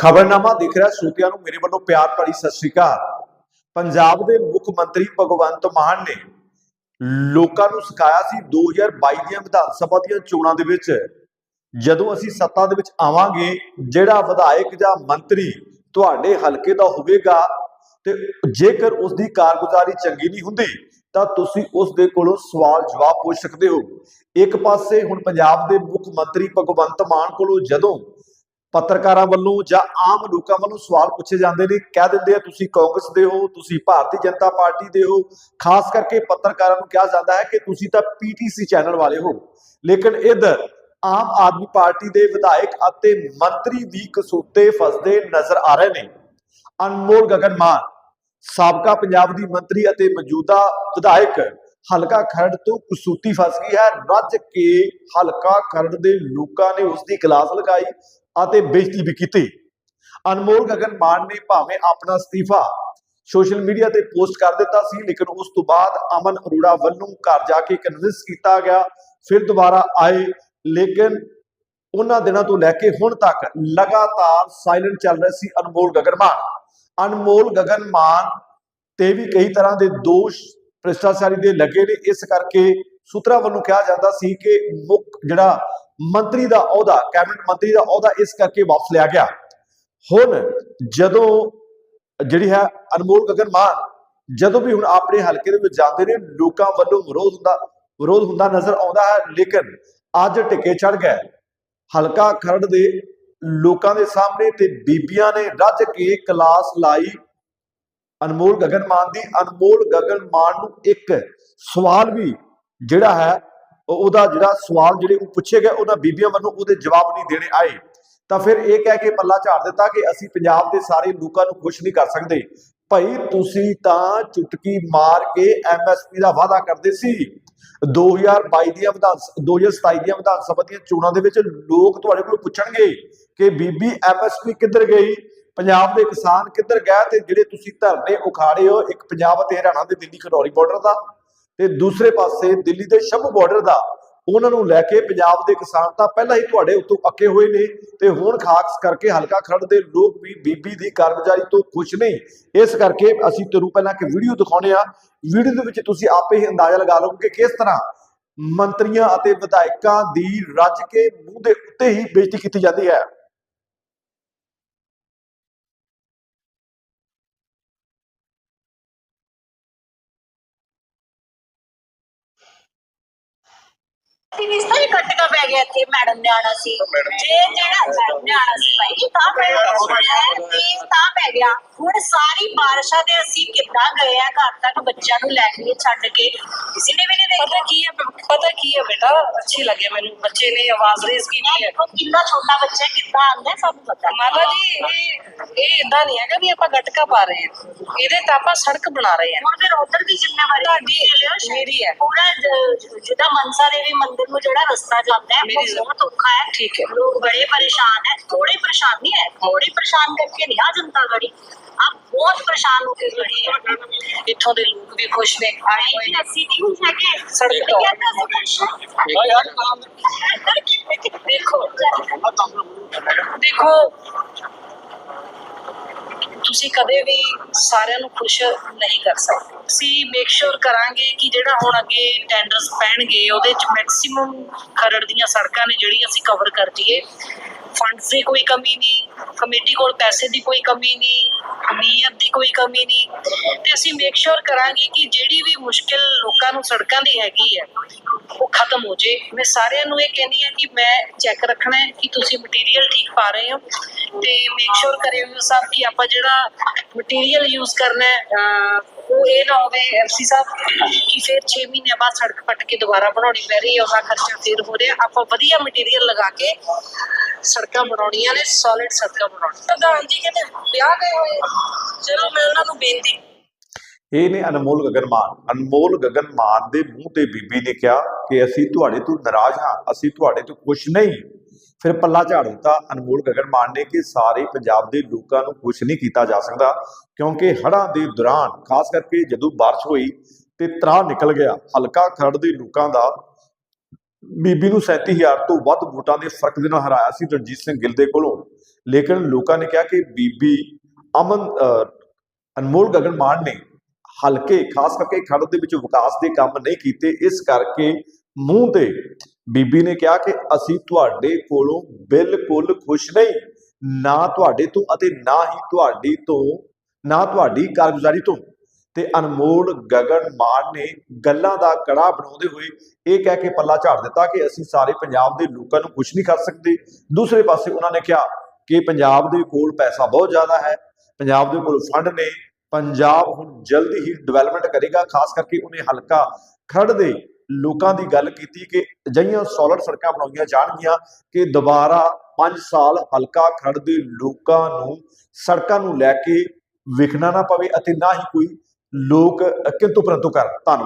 ਖਬਰਨਾਮਾ ਦੇਖ ਰਿਹਾ ਸਰੋਤਿਆਂ ਨੂੰ, ਮੇਰੇ ਵੱਲੋਂ ਪਿਆਰ ਭਰੀ ਸਤਿ ਸ਼੍ਰੀ ਅਕਾਲ। ਪੰਜਾਬ ਦੇ ਮੁੱਖ ਮੰਤਰੀ ਭਗਵੰਤ ਮਾਨ ਨੇ ਲੋਕਾਂ ਨੂੰ ਸਿਖਾਇਆ ਸੀ 2022 ਦੀਆਂ ਵਿਧਾਨ ਸਭਾ ਦੀਆਂ ਚੋਣਾਂ ਦੇ ਵਿੱਚ, ਜਦੋਂ ਅਸੀਂ ਸੱਤਾ ਦੇ ਵਿੱਚ ਆਵਾਂਗੇ, ਜਿਹੜਾ ਵਿਧਾਇਕ ਜਾਂ ਮੰਤਰੀ ਤੁਹਾਡੇ ਹਲਕੇ ਦਾ ਹੋਵੇਗਾ ਤੇ ਜੇਕਰ ਉਸ ਦੀ ਕਾਰਗੁਜ਼ਾਰੀ ਚੰਗੀ ਨਹੀਂ ਹੁੰਦੀ, ਤਾਂ ਤੁਸੀਂ ਉਸ ਦੇ ਕੋਲੋਂ ਸਵਾਲ ਜਵਾਬ ਪੁੱਛ ਸਕਦੇ ਹੋ। ਇੱਕ ਪਾਸੇ ਹੁਣ ਪੰਜਾਬ ਦੇ ਮੁੱਖ ਮੰਤਰੀ ਭਗਵੰਤ ਮਾਨ ਕੋਲੋਂ ਜਦੋਂ ਪੱਤਰਕਾਰਾਂ ਵੱਲੋਂ ਜਾਂ ਆਮ ਲੋਕਾਂ ਵੱਲੋਂ ਸਵਾਲ ਪੁੱਛੇ ਜਾਂਦੇ ਨੇ, ਕਹਿ ਦਿੰਦੇ ਆ, ਤੁਸੀਂ ਕਾਂਗਰਸ ਦੇ ਹੋ, ਤੁਸੀਂ ਭਾਰਤੀ ਜਨਤਾ ਪਾਰਟੀ ਦੇ ਹੋ। ਖਾਸ ਕਰਕੇ ਪੱਤਰਕਾਰਾਂ ਨੂੰ ਕਿਹਾ ਜਾਂਦਾ ਹੈ ਕਿ ਤੁਸੀਂ ਤਾਂ ਪੀਟੀਸੀ ਚੈਨਲ ਵਾਲੇ ਹੋ। ਲੇਕਿਨ ਇਧਰ ਆਮ ਆਦਮੀ ਪਾਰਟੀ ਦੇ ਵਿਧਾਇਕ ਅਤੇ ਮੰਤਰੀ ਵੀ ਕਸੂਤੇ ਫਸਦੇ ਨਜ਼ਰ ਆ ਰਹੇ ਨੇ। ਅਨਮੋਲ ਗਗਨ ਮਾਨ, ਸਾਬਕਾ ਪੰਜਾਬ ਦੀ ਮੰਤਰੀ ਅਤੇ ਮੌਜੂਦਾ ਵਿਧਾਇਕ ਹਲਕਾ ਖਰੜ ਤੋਂ ਕਸੂਤੀ ਫਸ ਗਈ ਹੈ। ਰੱਜ ਕੇ ਹਲਕਾ ਖਰੜ ਦੇ ਲੋਕਾਂ ਨੇ ਉਸ ਦੀ ਕਲਾਸ ਲਗਾਈ ਅਤੇ ਬੇਇੱਜ਼ਤੀ ਵੀ ਕੀਤੀ। ਅਨਮੋਲ ਗਗਨ ਮਾਨ ਨੇ ਭਾਵੇਂ ਆਪਣਾ ਅਸਤੀਫਾ ਸੋਸ਼ਲ ਮੀਡੀਆ ਤੇ ਪੋਸਟ ਕਰ ਦਿੱਤਾ ਸੀ, ਲੇਕਿਨ ਉਸ ਤੋਂ ਬਾਅਦ ਅਮਨ ਅਰੋੜਾ ਵੱਲੋਂ ਘਰ ਜਾ ਕੇ ਕਨਵਿੰਸ ਕੀਤਾ ਗਿਆ, ਫਿਰ ਦੁਬਾਰਾ ਆਏ। ਲੇਕਿਨ ਉਹਨਾਂ ਦਿਨਾਂ ਤੋਂ ਲੈ ਕੇ ਹੁਣ ਤੱਕ ਲਗਾਤਾਰ ਸਾਇਲੈਂਟ ਚੱਲ ਰਿਹਾ ਸੀ ਅਨਮੋਲ ਗਗਨ ਮਾਨ। ਅਨਮੋਲ ਗਗਨ ਮਾਨ ਤੇ ਵੀ ਕਈ ਤਰ੍ਹਾਂ ਦੇ ਦੋਸ਼ ਭ੍ਰਿਸ਼ਟਾਚਾਰੀ ਦੇ ਲੱਗੇ ਨੇ, ਇਸ ਕਰਕੇ ਸੂਤਰਾਂ ਵੱਲੋਂ ਕਿਹਾ ਜਾਂਦਾ ਸੀ ਕਿ ਮੁੱਖ ਜਿਹੜਾ ਮੰਤਰੀ ਦਾ ਅਹੁਦਾ, ਕੈਬਨਿਟ ਮੰਤਰੀ ਦਾ ਅਹੁਦਾ ਇਸ ਕਰਕੇ ਵਾਪਸ ਲਿਆ ਗਿਆ। ਹੁਣ ਜਦੋਂ ਜਿਹੜੀ ਹੈ ਅਨਮੋਲ ਗਗਨ ਮਾਨ, ਜਦੋਂ ਵੀ ਹੁਣ ਆਪਣੇ ਹਲਕੇ ਦੇ ਵਿੱਚ ਜਾਂਦੇ ਨੇ, ਲੋਕਾਂ ਵੱਲੋਂ ਵਿਰੋਧ ਹੁੰਦਾ ਵਿਰੋਧ ਹੁੰਦਾ ਨਜ਼ਰ ਆਉਂਦਾ ਹੈ, ਲੇਕਿਨ ਅੱਜ ਟਿੱਕੇ ਚੜ ਗਏ। ਹਲਕਾ ਖਰੜ ਦੇ ਲੋਕਾਂ ਦੇ ਸਾਹਮਣੇ ਤੇ ਬੀਬੀਆਂ ਨੇ ਰੱਜ ਕੇ ਕਲਾਸ ਲਾਈ ਅਨਮੋਲ ਗਗਨ ਮਾਨ ਦੀ, ਅਨਮੋਲ ਗਗਨ ਮਾਨ ਨੂੰ ਇੱਕ ਸਵਾਲ ਵੀ ਜਿਹੜਾ ਹੈ ਉਹਦਾ ਜਿਹੜਾ ਸਵਾਲ ਜਿਹੜੇ ਉਹ ਪੁੱਛੇ ਗਏ, ਉਹਨਾਂ ਬੀਬੀਆਂ ਵੱਲੋਂ ਉਹਦੇ ਜਵਾਬ ਨਹੀਂ ਦੇਣੇ ਆਏ। ਤਾਂ ਫਿਰ ਇਹ ਕਹਿ ਕੇ ਪੱਲਾ ਝਾੜ ਦਿੱਤਾ ਕਿ ਅਸੀਂ ਪੰਜਾਬ ਦੇ ਸਾਰੇ ਲੋਕਾਂ ਨੂੰ ਖੁਸ਼ ਨਹੀਂ ਕਰ ਸਕਦੇ। ਭਾਈ ਤੁਸੀਂ ਤਾਂ ਚੁਟਕੀ ਮਾਰ ਕੇ ਐਮਐਸਪੀ ਦਾ ਵਾਅਦਾ ਕਰਦੇ ਸੀ। 2022 ਦੀਆਂ ਵਿਧਾਨ 2027 ਦੀਆਂ ਵਿਧਾਨ ਸਭਾ ਦੀਆਂ ਚੋਣਾਂ ਦੇ ਵਿੱਚ ਲੋਕ ਤੁਹਾਡੇ ਕੋਲ ਪੁੱਛਣਗੇ ਕਿ ਬੀਬੀ ਐਮਐਸਪੀ ਕਿੱਧਰ ਗਈ? ਪੰਜਾਬ ਦੇ ਕਿਸਾਨ ਕਿੱਧਰ ਗਏ ਤੇ ਜਿਹੜੇ ਤੁਸੀਂ ਧਰਨੇ ਉਖਾੜੇ ਹੋ, ਇੱਕ ਪੰਜਾਬ ਅਤੇ ਹਰਿਆਣਾ ਦੇ ਦਿੱਲੀ ਖਡੌਰੀ ਬਾਰਡਰ ਦਾ ਤੇ ਦੂਸਰੇ ਪਾਸੇ ਦਿੱਲੀ ਦੇ ਸ਼ੰਭੂ ਬਾਰਡਰ ਦਾ, ਉਹਨਾਂ ਨੂੰ ਲੈ ਕੇ ਪੰਜਾਬ ਦੇ ਕਿਸਾਨ ਤਾਂ ਪਹਿਲਾਂ ਹੀ ਤੁਹਾਡੇ ਉੱਤੋਂ ਅੱਕੇ ਹੋਏ ਨੇ ਤੇ ਹੁਣ ਖਾਸ ਕਰਕੇ ਹਲਕਾ ਖਰੜ ਦੇ ਲੋਕ ਵੀ ਬੀਬੀ ਦੀ ਕਾਰਗੁਜ਼ਾਰੀ ਤੋਂ ਖੁਸ਼ ਨਹੀਂ ਇਸ ਕਰਕੇ ਅਸੀਂ ਤੁਹਾਨੂੰ ਪਹਿਲਾਂ ਇੱਕ ਵੀਡੀਓ ਦਿਖਾਉਣੇ ਆ। ਵੀਡੀਓ ਦੇ ਵਿੱਚ ਤੁਸੀਂ ਆਪੇ ਹੀ ਅੰਦਾਜ਼ਾ ਲਗਾ ਲਓਗੇ ਕਿ ਕਿਸ ਤਰ੍ਹਾਂ ਮੰਤਰੀਆਂ ਅਤੇ ਵਿਧਾਇਕਾਂ ਦੀ ਰੱਜ ਕੇ ਮੂੰਹ ਦੇ ਉੱਤੇ ਹੀ ਬੇਇੱਜ਼ਤੀ ਕੀਤੀ ਜਾਂਦੀ ਹੈ। ਸੀ ਵੀ ਸਹੀ ਕੱਟਕਾ ਪੈ ਗਿਆ ਇੱਥੇ ਮੈਡਮ ਨੇ ਆਣਾ ਸੀ ਜੇ ਜਿਹੜਾ ਮੈਡਮ ਨੇ ਆਣਾ ਸੀ ਭਾਈ ਤਾਂ ਪੈ ਗਿਆ ਤੇ ਤਾਂ ਪੈ ਗਿਆ। ਹੁਣ ਸਾਰੀ ਬਾਰਿਸ਼ਾਂ ਦੇ ਅਸੀਂ ਕਿੱਦਾਂ ਗਏ ਆ ਘਰ ਤੱਕ ਬੱਚਿਆਂ ਨੂੰ ਲੈ ਕੇ ਛੱਡ ਕੇ? ਕਿਸੇ ਨੇ ਵੀ ਨਹੀਂ ਪਤਾ ਦੇਖਿਆ ਕੀ ਹੈ ਪਤਾ ਕੀ ਹੈ ਬੇਟਾ? ਅੱਛੀ ਲੱਗੇ ਮੈਨੂੰ। ਬੱਚੇ ਨੇ ਆਵਾਜ਼ ਰੇਜ਼ ਕੀਤੀ ਹੈ ਕਿੰਨਾ ਛੋਟਾ ਬੱਚਾ ਹੈ, ਕਿੱਦਾਂ ਆਂਦਾ ਸਭ ਨੂੰ ਪਤਾ। ਮਾਤਾ ਜੀ ਇਹ ਇਹ ਇਦਾਂ ਨਹੀਂ ਹੈਗਾ ਵੀ ਆਪਾਂ ਗਟਕਾ ਪਾ ਰਹੇ ਹਾਂ। ਇਹਦੇ ਤਾਂ ਆਪਾਂ ਸੜਕ ਬਣਾ ਰਹੇ ਹਾਂ। ਹੁਣ ਫਿਰ ਉਧਰ ਦੀ ਜ਼ਿੰਮੇਵਾਰੀ ਤੁਹਾਡੀ। ਮੇਰੀ ਹੈ। ਪੂਰਾ ਜ- ਜਿੱਦਾਂ ਮਨਸਾ ਦੇਵੀ ਮੰਦਿਰ ਨੂੰ ਜਿਹੜਾ ਰਸਤਾ ਜਾਂਦਾ ਹੈ ਮੇਰੀ ਉਹ ਬਹੁਤ ਔਖਾ ਹੈ। ਠੀਕ ਹੈ। ਲੋਕ ਬੜੇ ਪਰੇਸ਼ਾਨ ਹੈ ਥੋੜੇ ਪਰੇਸ਼ਾਨ ਨਹੀਂ ਹੈ ਥੋੜੇ ਪਰੇਸ਼ਾਨ ਕਰਕੇ ਨਹੀਂ ਆ ਜਨਤਾ ਗੜੀ। ਆਪ ਬਹੁਤ ਪਰੇਸ਼ਾਨ ਹੋ ਕੇ ਖੜੀ ਹੈ। ਇੱਥੋਂ ਦੇ ਲੋਕ ਵੀ ਖੁਸ਼ ਨੇ ਆਏ ਕਿ ਅਸੀਂ ਨਹੀਂ ਹੈਗੇ। ਸੜਕ ਤੋਂ। ਦੇਖੋ ਦੇਖੋ ਤੁਸੀਂ ਕਦੇ ਵੀ ਸਾਰਿਆਂ ਨੂੰ ਖੁਸ਼ ਨਹੀਂ ਕਰ ਸਕਦੇ। ਅਸੀਂ ਮੇਕ ਸ਼ੋਰ ਕਰਾਂਗੇ ਕਿ ਜਿਹੜਾ ਹੁਣ ਅੱਗੇ ਟੈਂਡਰਸ ਪੈਣਗੇ, ਉਹਦੇ ਚ ਮੈਕਸਿਮਮ ਖਰੜ ਦੀਆਂ ਸੜਕਾਂ ਨੇ ਜਿਹੜੀਆਂ ਅਸੀਂ ਕਵਰ ਕਰ ਦਈਏ। ਫੰਡਸ ਦੀ ਕੋਈ ਕਮੀ ਨਹੀਂ ਕਮੇਟੀ ਕੋਲ ਪੈਸੇ ਦੀ ਕੋਈ ਕਮੀ ਨਹੀਂ ਨੀਅਤ ਦੀ ਕੋਈ ਕਮੀ ਨਹੀਂ। ਤੇ ਅਸੀਂ ਮੇਕ ਸ਼ੋਰ ਕਰਾਂਗੇ ਕਿ ਜਿਹੜੀ ਵੀ ਮੁਸ਼ਕਿਲ ਲੋਕਾਂ ਨੂੰ ਸੜਕਾਂ ਦੀ ਹੈਗੀ ਹੈ, ਉਹ ਖਤਮ ਹੋ ਜੇ। ਮੈਂ ਸਾਰਿਆਂ ਨੂੰ ਇਹ ਕਹਿੰਦੀ ਹਾਂ ਕਿ ਮੈਂ ਚੈੱਕ ਰੱਖਣਾ ਹੈ ਕਿ ਤੁਸੀਂ ਮਟੀਰੀਅਲ ਠੀਕ ਪਾ ਰਹੇ ਹੋ। ਤੇ ਮੇਕ ਸ਼ੋਰ ਕਰਿਓ ਸਭ ਕਿ ਆਪਾਂ ਜਿਹੜਾ ਮਟੀਰੀਅਲ ਯੂਜ਼ ਕਰਨਾ ਹੈ ਉਹ ਇਹ ਨਾ ਹੋਵੇ ਐਫਸੀ ਸਾਹਿਬ ਕਿ ਫਿਰ 6 ਮਹੀਨੇ ਬਾਅਦ ਸੜਕ ਪੱਟ ਕੇ ਦੁਬਾਰਾ ਬਣਾਉਣੀ ਪੈ ਰਹੀ ਹੈ, ਉਹਦਾ ਖਰਚਾ ਫਿਰ ਹੋ ਰਿਹਾ। ਆਪਾਂ ਵਧੀਆ ਮਟੀਰੀਅਲ ਲਗਾ ਕੇ ਸੜਕਾਂ ਬਣਾਉਣੀਆਂ ਨੇ ਸੋਲਿਡ ਸੜਕਾਂ ਬਣਾਉਣੀਆਂ। ਪ੍ਰਧਾਨ ਜੀ ਕਹਿੰਦੇ, ਵਿਆਹ ਗਏ ਹੋਏ। ਚਲੋ, ਮੈਂ ਉਹਨਾਂ ਨੂੰ ਬੇਨਤੀ ਇਹ ਨੇ ਅਨਮੋਲ ਗਗਨ ਮਾਨ ਅਨਮੋਲ ਗਗਨ ਦੇ ਮੂੰਹ ਤੇ ਬੀਬੀ ਨੇ ਕਿਹਾ ਕਿ ਅਸੀਂ ਤੁਹਾਡੇ ਤੋਂ ਨਾਰਾਜ਼ ਹਾਂ, ਅਸੀਂ ਤੁਹਾਡੇ ਤੋਂ ਖੁਸ਼ ਨਹੀਂ। ਫਿਰ ਪੱਲਾ ਝਾੜ ਦਿੱਤਾ। ਅਨਮੋਲ ਗਗਨ ਮਾਨ ਨੇ ਕਿ ਸਾਰੇ ਪੰਜਾਬ ਦੇ ਲੋਕਾਂ ਨੂੰ ਖੁਸ਼ ਨਹੀਂ ਕੀਤਾ ਜਾ ਸਕਦਾ ਕਿਉਂਕਿ ਹੜ੍ਹਾਂ ਦੇ ਦੌਰਾਨ ਖਾਸ ਕਰਕੇ ਜਦੋਂ ਬਾਰਿਸ਼ ਹੋਈ ਤੇ ਤਰਾਹ ਨਿਕਲ ਗਿਆ ਹਲਕਾ ਖਰੜ ਦੇ ਲੋਕਾਂ ਦਾ ਬੀਬੀ ਨੂੰ 37000 ਤੋਂ ਵੱਧ ਵੋਟਾਂ ਦੇ ਫ਼ਰਕ ਦੇ ਨਾਲ ਹਰਾਇਆ ਸੀ ਰਣਜੀਤ ਸਿੰਘ ਗਿੱਲ ਦੇ ਕੋਲੋਂ। ਲੇਕਿਨ ਲੋਕਾਂ ਨੇ ਕਿਹਾ ਕਿ ਬੀਬੀ ਅਮਨ ਅਹ, ਅਨਮੋਲ ਗਗਨ ਮਾਨ ਨੇ ਹਲਕੇ ਖਾਸ ਕਰਕੇ ਖੜ ਦੇ ਵਿੱਚ ਵਿਕਾਸ ਦੇ ਕੰਮ ਨਹੀਂ ਕੀਤੇ ਇਸ ਕਰਕੇ ਮੂੰਹ ਤੇ ਬੀਬੀ ਨੇ ਕਿਹਾ ਕਿ ਅਸੀਂ ਤੁਹਾਡੇ ਕੋਲੋਂ ਬਿਲਕੁਲ ਖੁਸ਼ ਨਹੀਂ। ਨਾ ਤੁਹਾਡੇ ਤੋਂ ਅਤੇ ਨਾ ਹੀ ਤੁਹਾਡੀ ਤੋਂ, ਨਾ ਤੁਹਾਡੀ ਕਾਰਗੁਜ਼ਾਰੀ ਤੋਂ। ਤੇ ਅਨਮੋਲ ਗਗਨ ਮਾਨ ਨੇ ਗੱਲਾਂ ਦਾ ਕੜਾ ਬਣਾਉਂਦੇ ਹੋਏ ਇਹ ਕਹਿ ਕੇ ਪੱਲਾ ਝਾੜ ਦਿੱਤਾ ਕਿ ਅਸੀਂ ਸਾਰੇ ਪੰਜਾਬ ਦੇ ਲੋਕਾਂ ਨੂੰ ਖੁਸ਼ ਨਹੀਂ ਕਰ ਸਕਦੇ। ਦੂਸਰੇ ਪਾਸੇ ਉਹਨਾਂ ਨੇ ਕਿਹਾ ਕਿ ਪੰਜਾਬ ਦੇ ਕੋਲ ਪੈਸਾ ਬਹੁਤ ਜ਼ਿਆਦਾ ਹੈ। ਪੰਜਾਬ ਦੇ ਕੋਲ ਫੰਡ ਨੇ। ਪੰਜਾਬ ਹੁਣ ਜਲਦੀ ਹੀ ਡਿਵੈਲਪਮੈਂਟ ਕਰੇਗਾ, ਖਾਸ ਕਰਕੇ ਉਹਨੇ ਹਲਕਾ ਖੜ ਦੇ ਲੋਕਾਂ ਦੀ ਗੱਲ ਕੀਤੀ ਕਿ ਅਜਿਹੀਆਂ ਸੋਲਰ ਸੜਕਾਂ ਬਣਾਉਣੀਆਂ ਜਾਣਗੀਆਂ ਕਿ ਦੁਬਾਰਾ 5 ਸਾਲ ਹਲਕਾ ਖੜ ਦੇ ਲੋਕਾਂ ਨੂੰ ਸੜਕਾਂ ਨੂੰ ਲੈ ਕੇ ਵਿਖਣਾ ਨਾ ਪਵੇ ਅਤੇ ਨਾ ਹੀ ਕੋਈ ਲੋਕ ਕਿੰਤੂ ਪਰੰਤੂ ਕਰ ਧੰਨਵਾਦ।